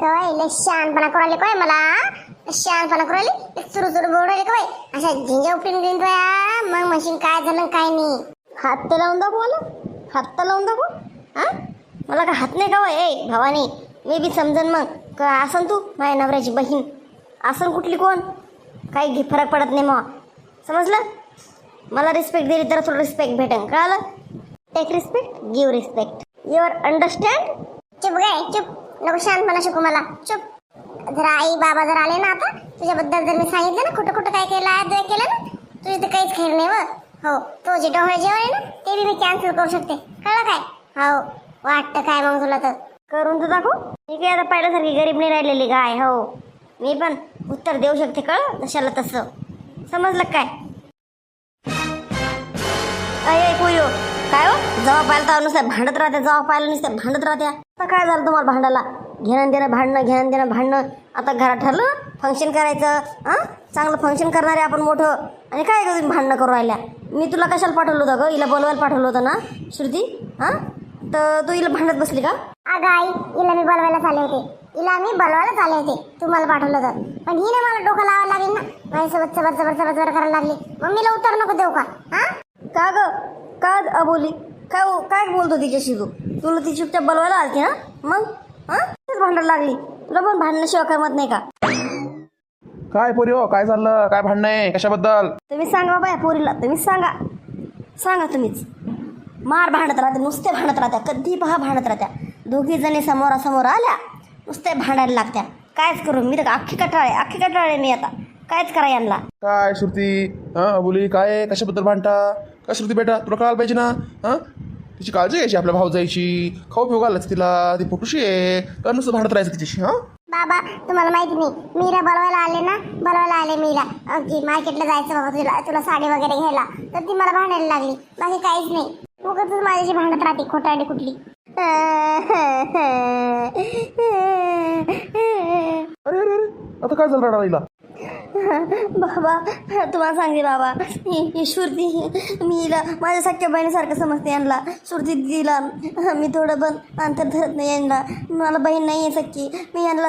काय लय शहाणपणा करू राहिले काय मला. लय शहाणपणा करू राहिले. सुरू सुरू बोलू राहिले काय अशा झिंजा उपटून घेऊन तुया मग मशीन काय झालं काय नाही. हात तर लावून दाखव मला. हात तर लावून दाखव. हा? मला का हात नाही का ए भवानी मी बी समजन मग. का असन तू? माझ्या नवऱ्याची बहीण. असन कुठली कोण? काही घे फरक पडत नाही मग. समजलं? मला रिस्पेक्ट दिली तर थोडं रिस्पेक्ट भेटेन. कळालं? Take respect give respect your understand चुप गाय चुप. नको म्हणा शिकू मला. चुप. जर आई बाबा जर आले ना आता तुझ्याबद्दल जर मी सांगितलं ना कुठं कुठं काय केलं आहे केलं ना तुझे तर काहीच खेळ नाही व. हो तो जे डोळे जेवण आहे ना ते बी मी कॅन्सल करू शकते. कळलं काय? हो वाटतं काय मग तुला तर. करून तर दाखव. मी आहे आता पाहिल्यासारखी गरीब नाही राहिलेली गाय हो. मी पण उत्तर देऊ शकते कळ जशाला तसं. समजलं काय? अय ऐकू पोयो काय हो? जेव्हा पाहिलं तेव्हा नुसतं भांडत राहते जेव्हा पाहिलं नुसतं भांडत राहते. आता काय झालं तुम्हाला भांडायला? घेणं देणं भांडणं घेणं देणं भांडणं. आता घरात ठरलं फंक्शन करायचं हां? चांगलं फंक्शन करणारे आपण मोठं. आणि काय ग तुम्ही भांडणं करू राहिल्या? मी तुला कशाला पाठवलं होतं ग? हिला बोलवायला पाठवलं होतं ना श्रुती? हां? तर तू हिला भांडत बसली का? अगं आई हिला मी बोलवायलाच आले होते. हिला मी बोलवायलाच आले होते. तुम्हाला पाठवलं तर पण हिने मला डोकं लावायला लागेल ना. माझ्यासोबत चबर चबर चबर चबर करायला लागली. मम्मीला उत्तर नको देऊ का? हा? का ग? का अबोली काय काय बोलतो तिच्याशी तू? तुला ती चुपचाप बोलवायला आलती ना मग? हा? भांडायला लागली. तुला पण भांडण्याशिवाय करमत नाही का? काय पोरी हो? काय चाललं? काय भांडणं आहे? कशाबद्दल? तुम्ही सांगा बाबा या पोरीला. तुम्हीच सांगा. सांगा तुम्हीच. मार भांडत राहते नुसते भांडत राहत्या. कधी पहा भांडत राहत्या. दोघी जणी समोरासमोर आल्या नुसते भांडायला लागत्या. कायच करू? मी तर अख्खी कटाळे अख्खी कटाळे मी आता. कायच करा यांना. काय श्रुती? हां बोली काय? कशाबद्दल भांडता? काय श्रुती बेटा तुला कळायला पाहिजे ना? हां? तिची काळजी घ्यायची आपल्या भाऊजाईची खाऊ पिऊ घालायचं तिला. ती पोटूशी आहे. का नुसतं भांडत राहायचं तिच्याशी हां? बाबा तुम्हाला माहिती नाही मीरा बोलवायला आले ना? बोलवायला आले मीरा. अं, की मार्केटला जायचं बाबा तुला तुला साडी वगैरे घ्यायला. तर ती मला भांडायला लागली. बाकी काहीच नाही. उगाच माझ्याशी भांडत राहते खोटारडी कुठली. अरे अरे अरे. आता काय झालं रडायला? बाबा तुम्हाला सांगते बाबा. ही ही श्रुती मी हिला माझ्या सख्या बहिणीसारखं समजते यांना. श्रुती दिला मी थोडं पण अंतर धरत नाही यांना. मला बहीण नाही आहे सख्खी. मी यांना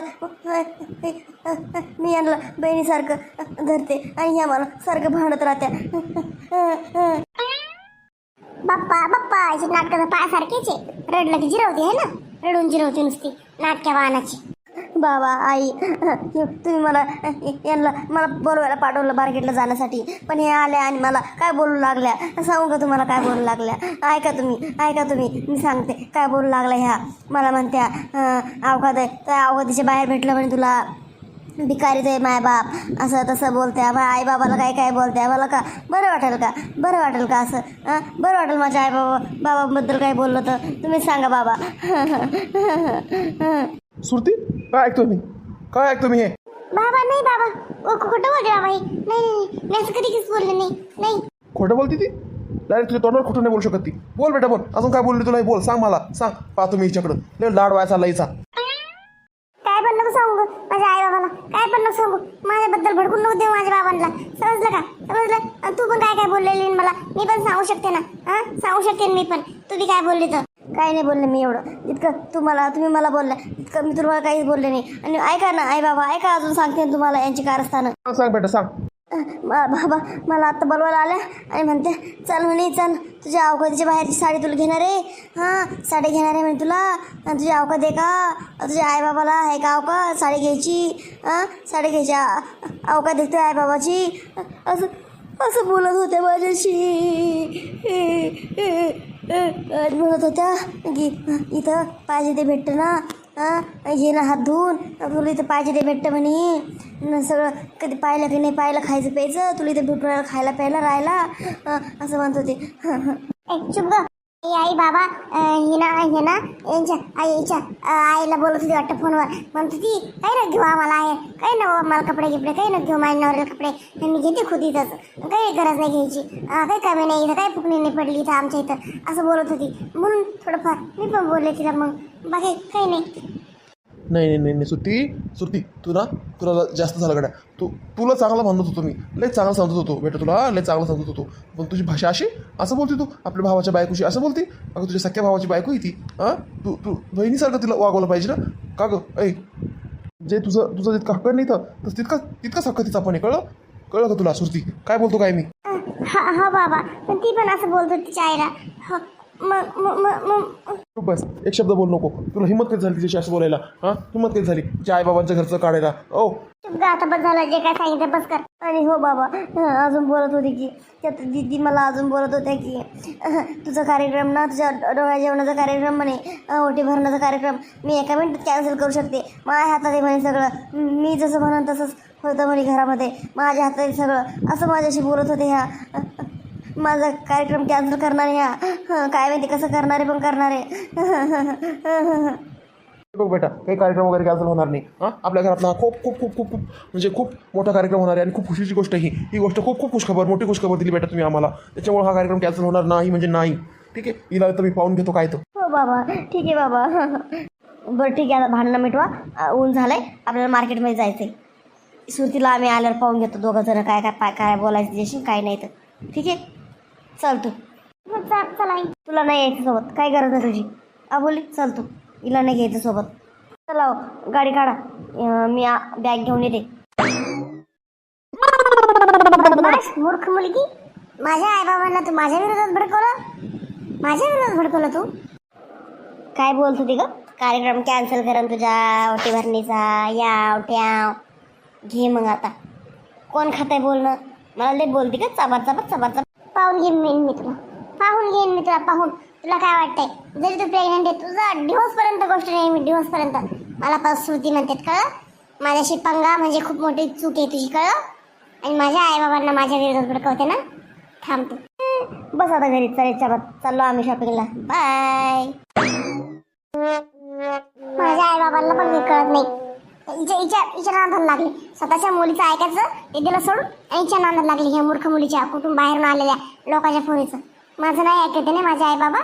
मी यांना बहिणीसारखं धरते आणि ह्या मला सारखं भांडत राहत्या. बाप्पा बाप्पा याचे नाटकाचं पायासारखीच आहे. रडलं की जिरवते आहे ना? रडून जिरवते नुसती. नाटक्या वाहनाची बाबा आई. तुम्ही मला यांना मला बोलवायला पाठवलं मार्केटला जाण्यासाठी. पण हे आल्या आणि मला काय बोलू लागल्या? सांगू का तुम्हाला काय बोलू लागल्या? ऐका तुम्ही ऐका तुम्ही. मी सांगते काय बोलू लागल्या ह्या? मला म्हणत्या अवघात आहे. त्या अवघातीच्या बाहेर भेटलं म्हणे तुला. भिकारीच आहे माय बाप. असं तसं बोलत्या. बा आई बाबाला काय काय बोलत्या? मला का? बरं वाटेल का? बरं वाटेल का असं? बरं वाटेल माझ्या आई बाबा बाबाबद्दल काय बोललं तर? तुम्ही सांगा बाबा. श्रुती काय ऐकतो मी? काय ऐकतो मी हे? बाबा नाही बाबा. ओ खोटं बोलते बाबा ही नाही नाही नाही. मी असं कधी काहीच बोलले नाही. नाही. खोटं बोलती ती? डायरेक्ट तुझ्या तोंडावर खोटं नाही बोलू शकत ती. बोल बेटा बोल. अजून काय बोलली तुला हे? बोल सांग मला. सांग. पाहतो मी हिच्याकडं. लय लाड व्हायचा लईचा काय पण नको सांगू. माझ्या आई बाबाला काय पण नको सांगू. माझ्याबद्दल भडकून नको देऊ माझ्या बाबांना. समजलं का? समजलं? तू पण काय काय बोललेली मला? मी पण सांगू शकते ना. हा सांगू शकते ना मी पण. तू बी काय बोलली तर? काही नाही बोलले मी एवढं. इतकं तुम्हाला तुम्ही मला बोलला. इतकं मी तुम्हाला काहीच बोलले नाही. आणि ऐका ना आई बाबा ऐका अजून सांगते ना तुम्हाला यांची कारस्थानं. सांग बेटा सांग. बाबा मला आत्ता बोलवायला आल्या आणि म्हणते चल म्हणे चल. तुझ्या अवकातीच्या बाहेरची साडी तुला घेणार आहे. हां साडी घेणार आहे म्हणे तुला. आणि तुझ्या अवकात आहे का? तुझ्या आईबाबाला आहे का अवकात साडी घ्यायची? हां साडी घ्यायची आ- अवकात देखते आईबाबाची असं असं बोलत होत्या माझ्याशी. म्हणत होत्या की इथं पाहिजे ते भेटतं ना. घे ना हात धुवून. तुला इथं पाहिजे ते भेटतं म्हणे. न सगळं कधी पाहिलं की नाही पाहिलं खायचं प्यायचं तुला इथं भेटून खायला प्यायला राहायला. असं म्हणत होते. चुप ग ए आई बाबा हिना हिना यांच्या आईच्या आईला बोलत होती वाटतं फोनवर. म्हणत होती काही न घेऊ आम्हाला आहे. काही न मला कपडे गिपडे काही न घेऊ माझ्या नवऱ्याला कपडे. मी घेते खुद इथंच काही गरज नाही घ्यायची. काही कमी नाही इथं काही फुकणी नाही पडली इथं आमच्या इथं. असं बोलत होती. म्हणून थोडंफार मी पण बोलले तिला मग. बाकी काही नाही. नाही नाही नाही नाही. सुट्टी सुट्टी. तू ना तुला जास्त झालं गड्या. तू तुला चांगलं म्हणत होतो मी. लय चांगलं समजत होतो. बेटा तुला लय चांगलं समजत होतो. पण तुझी भाषा अशी असं बोलते तू. आपल्या भावाच्या बायकोशी असं बोलते. अगं तुझ्या सख्या भावाची बायको आहे ती. हां तू तू बहिणीसारखं तिला वागवलं पाहिजे ना? का ग? ऐ. जे तुझं तुझं जितका हक्क नाही तर तसं तितका तितकाच हक्क तिचा पण आहे. कळलं? कळलं का तुला सुरती? काय बोलतो काय मी? हा हा बाबा. पण ती पण असं बोलतो तिच्या आईला हो मग बस एक शब्द बोल नको. तुला हिंमत कधी झाली तिच्याशी असं बोलायला? हां? हिंमत कधी झाली? तिच्या आईबाबांच्या घरचं काढायला? ओ. तुमचा आता बस झालं जे काय सांगितलं बस कर. आणि हो बाबा अजून बोलत होती की त्यात दीदी मला अजून बोलत होत्या की तुझा कार्यक्रम ना तुझ्या डोळ्या जेवणाचा कार्यक्रम म्हणे ओटी भरण्याचा कार्यक्रम मी एका मिनिटात कॅन्सल करू शकते. माझ्या हातात आहे म्हणे सगळं. मी जसं म्हणन तसंच होतं म्हणे घरामध्ये. माझ्या हातात आहे सगळं. असं माझ्याशी बोलत होते ह्या. माझा कार्यक्रम कॅन्सल करणारे ह्या हं, काय माहिती कसं करणारे पण करणारे. बघ बेटा काही कार्यक्रम वगैरे कॅन्सल होणार नाही. हां आपल्या घरातला हा खूप खूप खूप खूप खूप म्हणजे खूप मोठा कार्यक्रम होणार आहे आणि खूप खुशीची गोष्ट ही. ही गोष्ट खूप खूप खुशखबर मोठी खुशखबर दिली बेटा तुम्ही आम्हाला. त्याच्यामुळे हा कार्यक्रम कॅन्सल होणार नाही म्हणजे नाही. ठीक आहे? हिला तर मी पाहून घेतो काय तो हो बाबा. ठीक आहे बाबा. बरं ठीक आहे. आता भांडणं मिटवा. ऊन झालंय. आपल्याला मार्केटमध्ये जायचं आहे सुरतीला आम्ही आल्यावर पाहून घेतो दोघं जण काय काय पाय काय बोलायचं त्याच्याशी काय नाही तर. ठीक आहे? चल तू. मग चा- चला आई. तुला नाही यायचं सोबत. काय गरज आहे तुझी? अबोली चल तू. हिला नाही घ्यायचं सोबत. चला हो, गाडी काढा. मी बॅग घेऊन येते. मूर्ख मुलगी? माझ्या आईबाबांना तू माझ्या विरोधात भडकवलं? माझ्या विरोधात भडकवलं तू? काय बोलत होती ग? कार्यक्रम कॅन्सल करा तुझ्या ओटी भरणीचा. या ओट्या घे मग आता. कोण खाताय बोलणं? मला लय बोलती का चाबार चाबार चाबार चाबार. पाहून घेईन मी मी तुला. पाहून घेईन मी तुला पाहून. तुला काय वाटतंय? जरी तू प्रेग्नंट आहे तुझा डिवोर्स गोष्ट नाही मी डिवोर्स मला पास श्रुती म्हणतात कळलं? माझ्याशी पंगा म्हणजे खूप मोठी चूक आहे तुझी कळलं? आणि माझ्या आईबाबांना माझ्या विरोधात भडकवते ना? थांबतो बस आता घरी चालेल चला चाललो आम्ही शॉपिंगला बाय माझ्या आईबाबांना पण मी कळत नाही. हिच्या हिच्या हिच्या नांदाला लागले. स्वतःच्या मुलीचं ऐकायचं ते दिलं सोडून हिच्या नांदाला लागले. ह्या मूर्ख मुलीच्या कुठून बाहेरून आलेल्या लोकांच्या फोनीचं. माझं नाही ऐकते ना माझे आईबाबा?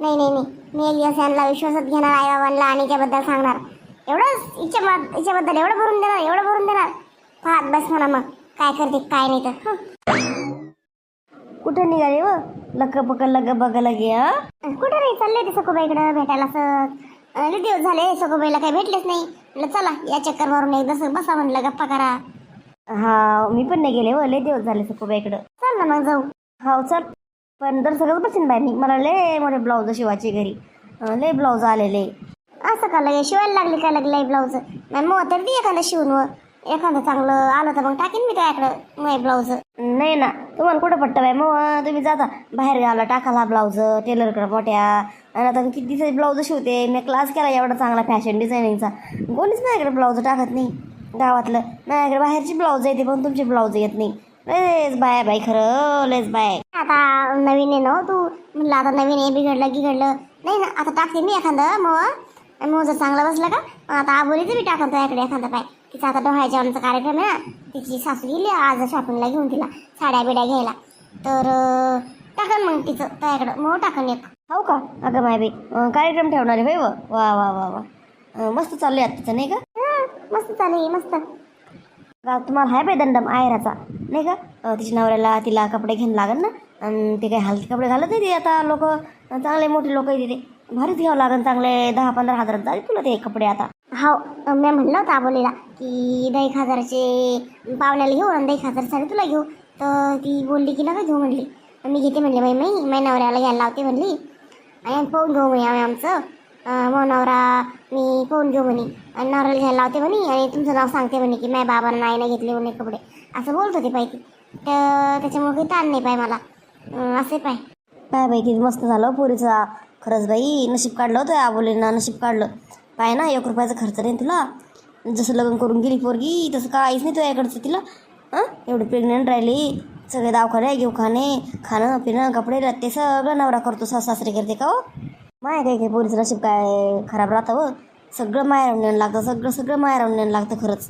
नाही नाही नाही. मी एक दिवस यांना विश्वासात घेणार आईबाबांना आणि त्याबद्दल सांगणार. एवढंच हिच्या हिच्याबद्दल एवढं भरून देणार एवढं भरून देणार? पाहत बस म्हणा मग. काय करते काय नाही तर. कुठं निघाले व? लग बग लग बग लगे कुठं नाही चालले ते सकोबाईकडं भेटायला असं? लई दिवस झाले सकोबाईला काही भेटलेच नाही. म्हटलं चला या चक्कर मारून एकदा बसा म्हणलं गप्पा करा. हा मी पण नाही गेले व लय दिवस झाले सुकुबाईकडं चल ना मग जाऊ. हो चल. पण दर सगळं बसेन मी मला लय मोठे ब्लाऊज शिवायचे घरी. लय ब्लाऊज आलेले. असं का लगे शिवायला लागली का लागलं ब्लाऊज? नाही मग तर ती एखादं शिवून व एखादं चांगलं आलं तर मग टाकीन मी त्याकडं मग ब्लाऊज. नाही ना तुम्हाला कुठं पट्ट बाय मग तुम्ही जाता बाहेर गावला टाकाला ब्लाऊज टेलरकडे मोठ्या. आणि आता मी किती दिवसाचे ब्लाऊज शिवते? मी क्लास केला एवढा चांगला फॅशन डिझायनिंगचा कोणीच माझ्याकडे ब्लाऊज टाकत नाही गावातलं. माझ्याकडे बाहेरची ब्लाऊज येते पण तुमची ब्लाऊज येत नाही. लेस बाय बाई खरं लेस बाय. आता नवीन आहे ना हो तू? म्हटलं आता नवीन आहे बिघडलं बिघडलं नाही ना आता टाकते मी एखादं मग आणि मग जर चांगलं बसलं का? मग आता आबोलीचं मी टाकतो त्याकडे एखादं पाय. तिचा आता डोहाळ्या जेवणाचा कार्यक्रम आहे ना तिची सासू गेली आज शॉपिंगला घेऊन तिला साड्या बिड्या घ्यायला. तर टाकन मग तिचं त्याकडं मग टाकन एक. हो का? अगं माय बाई कार्यक्रम ठेवणार आहे व? वा वा वा वा. मस्त चालू आहे तिचं नाही का? मस्त चालेल मस्त. का तुम्हाला हाय बाई दंडम आहेराचा नाही का? तिच्या नवऱ्याला तिला कपडे घ्यायला लागन ना आणि ते काही हलके कपडे घालत नाही ते. आता लोक चांगले मोठे लोक आहे तिथे. भारीच घ्यावं लागन चांगले दहा पंधरा हजारात जाईल तुला ते कपडे आता. हो मी म्हणलं होतं आबोलीला की दहा एक हजाराचे पाहुण्याला घेऊ आणि दहा एक हजार साडी तुला घेऊ. तर ती बोलली की नका घेऊ म्हणली. मी घेते म्हणले बाई मी माझ्या नवऱ्याला घ्यायला लावते म्हणली. आणि पाहून घेऊ म्हणे आम्ही आमचं अं, मग हो नवरा मी पाहून घेऊ म्हणे. आणि नवऱ्याला घ्यायला लावते म्हणे आणि तुमचं नाव सांगते म्हणे की माझ्या बाबांना आईनं घेतले म्हणे कपडे. असं बोलत होते पाहिजे तर त्याच्यामुळे काही ताण नाही पाय मला. असे पाय पाय बाई किती मस्त झालं हो पोरीचा. खरंच बाई नशीब काढलं होतं आबोलीनं नशीब काढलं. पाय ना एक रुपयाचा खर्च नाही तुला. जसं लग्न करून गेली पोरगी तसं काहीच नाही तुझ्याकडचं तिला. हां एवढी प्रेग्नंट राहिली. सगळे दवाखाने घेऊ खाणे खाणं पिणं कपडे लत्ते सगळं नवरा करतो सासरे करते का हो? माय काय काय पोरीचं नशीब काय खराब राहतं हो? सगळं माया राहून लागतं सगळं सगळं माया राहून लागतं खरंच.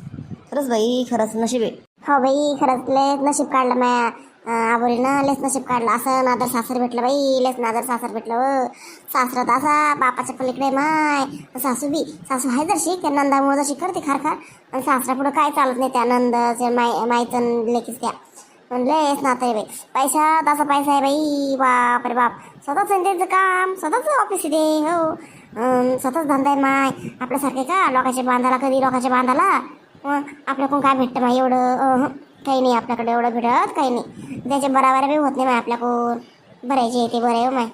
खरंच बाई खरंच नशीब आहे. हो बाई खरंच लेच नशीब काढलं माया. आवडीनं लयच नशीब काढलं. असं नादर सासर भेटलं बाई लयच नादर सासर भेटलं हो. व सासरात असा बापाच्या पलीकडे माय. सासू बी सासू आहे जरशी त्या नंदामुळे जशी करते खार खार आणि सासरा पुढं काय चालत नाही त्या नंद माय मायचं लेकीच त्या. लयच ना आहे बाई पैसा तसा पैसा आहे बाई बाप रे बाप. स्वतःच आहे त्यांचं काम स्वतःच ऑफिस दे हो. स्वतःच धंदा आहे माय. आपल्यासारखे का? लोकांच्या बांधाला कधी लोकांच्या बांधाला? आपल्याकडून काय भेटतं माय एवढं? काही नाही आपल्याकडे एवढं भेटत काही नाही. त्याच्या बराबर बी होत नाही माय आपल्याकडून. बरं येते जे ते बरं आहे हो माय.